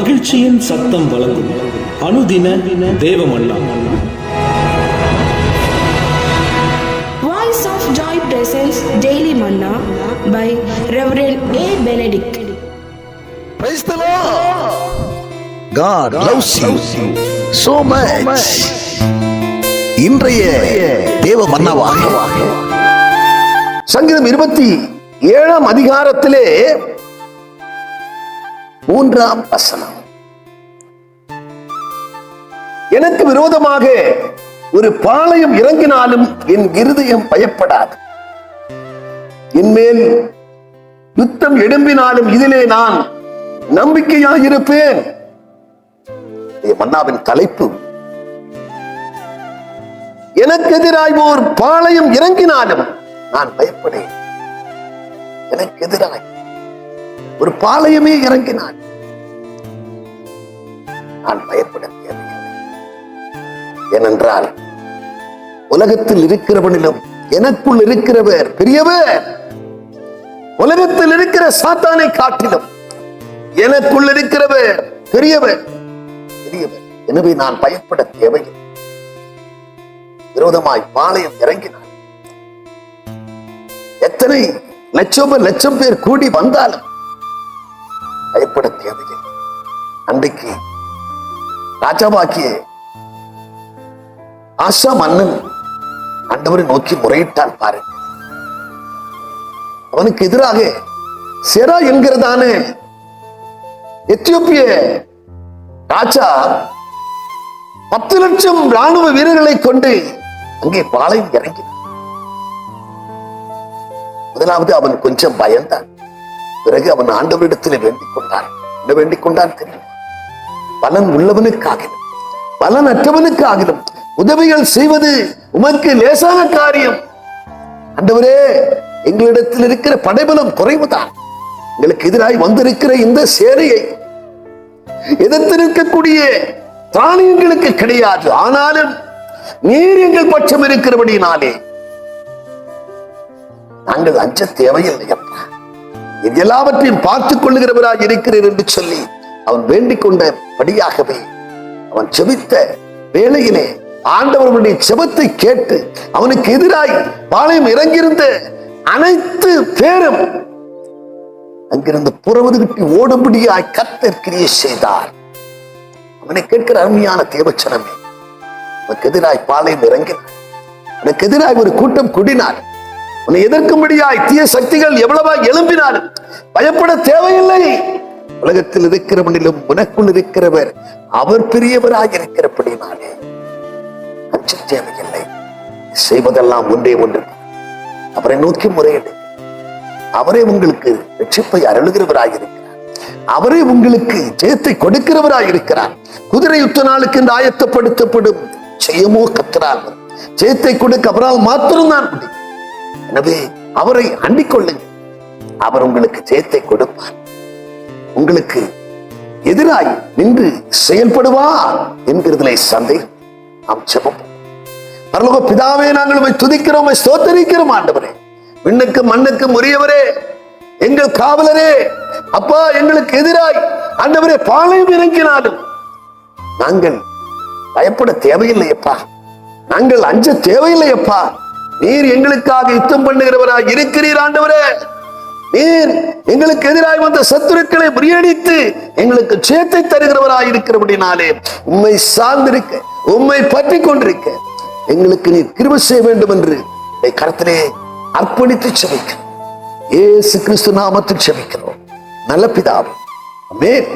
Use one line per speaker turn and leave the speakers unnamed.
மகிழ்ச்சியின் சத்தம் வழங்கும் அனுதின தேவமல்லா
Voice of Joy presents Daily Manna by Reverend A. Benedict.
Praise the Lord. God loves you so much. இன்றைய தேவ மன்னவாக சங்கீதம் இருபத்தி ஏழாம் அதிகாரத்திலே மூன்றாம் வசனம். எனக்கு விரோதமாக ஒரு பாளையம் இறங்கினாலும் என் இருதயம் பயப்படாது. என்மேல் யுத்தம் எழும்பினாலும் இதிலே நான் நம்பிக்கையாக இருப்பேன் மன்னாவின் தலைப்பு. எனக்கு எதிராய் ஓர் பாளையம் இறங்கினாலும் நான் பயப்படேன். எனக்கு எதிராய் ஒரு பாளையமே இறங்கினான். நான் பயப்பட தேவையில்லை. ஏனென்றால் உலகத்தில் இருக்கிறவனிலும் எனக்குள் இருக்கிறவர் பெரியவர். உலகத்தில் இருக்கிற சாத்தானை காட்டிலும் எனக்குள் இருக்கிறவர் பெரியவர். பெரியவர். எனவே நான் பயப்பட தேவையில்லை. விரோதமாய் பாளையம் இறங்கினார் எத்தனை லட்சம் லட்சம் பேர் கூடி வந்தாலும் பயப்பட அன்றைக்கு ராஜாவாக்கிய ஆசா மன்னன் ஆண்டவரை நோக்கி முறையிட்டான் பாரு. அவனுக்கு எதிராக செரா என்கிறதான எத்தியோப்பிய ராஜா பத்து லட்சம் ராணுவ வீரர்களை கொண்டு அங்கே பாளையம் இறங்கினான். முதலாவது அவன் கொஞ்சம் பயந்தான். பிறகு அவன் ஆண்டவரிடத்தில் வேண்டிக் கொண்டான் என்ன வேண்டிக் கொண்டான் தெரியும்? பலன் உள்ளவனுக்காகிலும் பலன் அற்றவனுக்காகிலும் உதவிகள் செய்வது உமக்கு லேசான காரியம். ஆண்டவரே எங்களிடத்தில் இருக்கிற படைபலம் குறைவுதான். எங்களுக்கு எதிராய் வந்திருக்கிற இந்த சேனையை எதிர்த்து நிற்கக்கூடிய தானியங்களுக்கு கிடையாது. ஆனாலும் நீர் எங்கள் பட்சம் இருக்கிறபடினாலே நாங்கள் அஞ்ச தேவையில்லை அப்பா. எல்லாவற்றையும் பார்த்துக் கொள்ளுகிறவராய் இருக்கிறீர் என்று சொல்லி அவன் வேண்டிக் கொண்ட படியாகவே அவன் செபித்த வேலையிலே ஆண்டவர்களுடைய செபத்தை கேட்டு அவனுக்கு எதிராய் பாளையம் இறங்கியிருந்த அனைத்து பேரும் அங்கிருந்து புறவது விட்டு ஓடும்படியாய் கத்தர் கிரிய செய்தார். அவனை கேட்கிற அருமையான தேவச்சனமே உனக்கு எதிராய் பாளையம் இறங்கினார் உனக்கு எதிராய் ஒரு கூட்டம் கூடினார். உன்னை எதிர்க்கும்படியாய் தீய சக்திகள் எவ்வளவா எழும்பினாலும் பயப்பட தேவையில்லை. உலகத்தில் இருக்கிறவனிலும் உனக்குள் இருக்கிறவர் அவர் பெரியவராக இருக்கிறபடினாலே அச்ச தேவையில்லை. செய்வதெல்லாம் ஒன்றே ஒன்று. அவரை நோக்கி முறையிடு. அவரே உங்களுக்கு ரட்சிப்பை அருளுகிறவராக இருக்கிறார். அவரே உங்களுக்கு ஜெயத்தை கொடுக்கிறவராக இருக்கிறார். குதிரை யுத்த நாளுக்கு என்று ஆயத்தப்படுத்தப்படும் ஜெயமோ கத்திரால் ஜெயத்தை கொடுக்க அவரால் மாத்திரம்தான் முடியும். எனவே அவரை அண்டிக்கொள்ளுங்கள் அவர் உங்களுக்கு ஜெயத்தை கொடுப்பார். உங்களுக்கு எதிராய் நின்று செயல்படுவார் என்கிறதுல சந்தேகம். நாம் செபம் பரலோக பிதாவே நாங்கள் உமை துதிக்கிறோம் ஸ்தோத்தரிக்கிறோம் ஆண்டவரே. விண்ணுக்கு மண்ணுக்கு உரியவரே எங்கள் காவலரே. அப்பா எங்களுக்கு எதிராய் ஆண்டவரே பாளையம் இறங்கினாலும் நாங்கள் பயப்பட தேவையில்லையப்பா. நாங்கள் அஞ்ச தேவையில்லையப்பா. நீர் எங்களுக்காக யுத்தம் பண்ணுகிறவராய் இருக்கிறீர் ஆண்டவரே. நீர் எங்களுக்கு எதிராக வந்த சத்துருக்களை முறியடித்து எங்களுக்கு சேத்தை தருகிறவராய் இருக்கிறபடினாலே உம்மை சார்ந்திருக்க உண்மை பற்றி கொண்டிருக்க எங்களுக்கு நீர் கிருப செய்ய வேண்டும் என்று உம்மை கரத்திலே அர்ப்பணித்து செபிக்கிறோம். ஏசு கிறிஸ்து நாமத்தில் செபிக்கிறோம். நல்ல பிதாவே. அமேன்